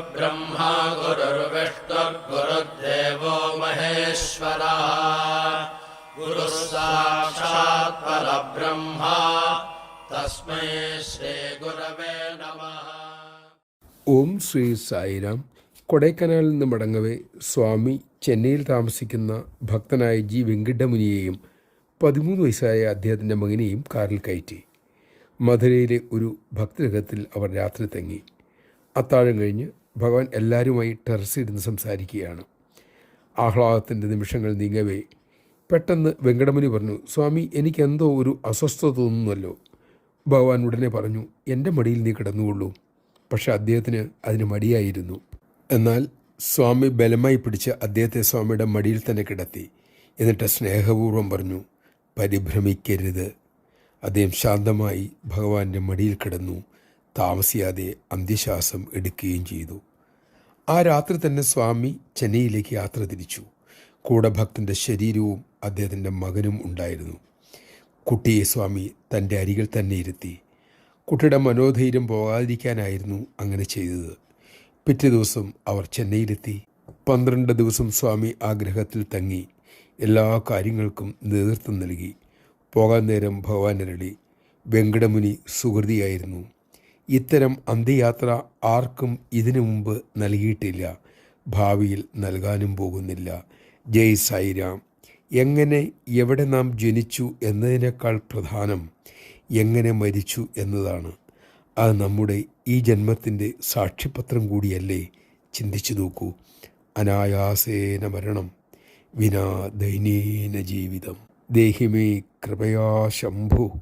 गुरुर्ब्रह्मा गुरुर्विष्णुर्गुरुर्देवो महेश्वरः। गुरुः परब्रह्मा। तस्मै श्रीगुरवे नमः। ഓം ശ്രീ സായിരാം കൊടൈക്കനാലിൽ നിന്ന് മടങ്ങവേ സ്വാമി ചെന്നൈയിൽ താമസിക്കുന്ന ഭക്തനായ ജി വെങ്കിട്ടമുനിയെയും പതിമൂന്ന് വയസ്സായ അദ്ദേഹത്തിന്റെ മകനെയും കാറിൽ കയറ്റി. മധുരയിലെ ഒരു ഭക്തഗൃഹത്തിൽ അവർ രാത്രി തങ്ങി. അത്താഴം കഴിഞ്ഞ് ഭഗവാൻ എല്ലാവരുമായി ടെറസിരുന്ന് സംസാരിക്കുകയാണ്. ആഹ്ലാദത്തിന്റെ നിമിഷങ്ങൾ നീങ്ങവേ. പെട്ടെന്ന് വെങ്കടമുനി പറഞ്ഞു സ്വാമി എനിക്കെന്തോ ഒരു അസ്വസ്ഥത തോന്നുന്നല്ലോ. ഭഗവാൻ ഉടനെ പറഞ്ഞു എന്റെ മടിയിൽ നീ കിടന്നുകൊള്ളൂ. പക്ഷേ അദ്ദേഹത്തിന് അതിന് മടിയായിരുന്നു. എന്നാൽ സ്വാമി ബലമായി പിടിച്ച് അദ്ദേഹത്തെ സ്വാമിയുടെ മടിയിൽ തന്നെ കിടത്തി. എന്നിട്ട് സ്നേഹപൂർവം പറഞ്ഞു പരിഭ്രമിക്കരുത്. അദ്ദേഹം ശാന്തമായി ഭഗവാന്റെ മടിയിൽ കിടന്നു. താമസിയാതെ അന്ത്യശ്വാസം എടുക്കുകയും ചെയ്തു. ആ രാത്രി തന്നെ സ്വാമി ചെന്നൈയിലേക്ക് യാത്ര തിരിച്ചു. കൂടെ ഭക്തന്റെ ശരീരവും അദ്ദേഹത്തിന്റെ മകനും ഉണ്ടായിരുന്നു. കുട്ടിയെ സ്വാമി തന്റെ അരികിൽ തന്നെ ഇരുത്തി. കുട്ടിയുടെ മനോധൈര്യം പോകാതിരിക്കാനായിരുന്നു അങ്ങനെ ചെയ്തത്. പിറ്റേ ദിവസം അവർ ചെന്നൈയിലെത്തി. പന്ത്രണ്ട് ദിവസം സ്വാമി ആഗ്രഹത്തിൽ തങ്ങി. എല്ലാ കാര്യങ്ങൾക്കും നേതൃത്വം നൽകി. പോകാൻ നേരം ഭഗവാൻ അരളി. വെങ്കടമുനി സുഹൃതിയായിരുന്നു. ഇത്തരം അന്ത്യയാത്ര ആർക്കും ഇതിനു മുമ്പ് നൽകിയിട്ടില്ല. ഭാവിയിൽ നൽകാനും പോകുന്നില്ല. ജയ് സായിരാം. എങ്ങനെ എവിടെ നാം ജനിച്ചു എന്നതിനേക്കാൾ പ്രധാനം എങ്ങനെ മരിച്ചു എന്നതാണ്. അത് നമ്മുടെ ഈ ജന്മത്തിന്റെ സാക്ഷിപത്രം കൂടിയല്ലേ? ചിന്തിച്ചു നോക്കൂ. അനായാസേന മരണം. വിനാ ദൈനീന ജീവിതം. ദേഹിമേ കൃപയാ ശംഭു.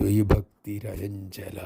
ത്വയി ഭക്തിരഞ്ജല.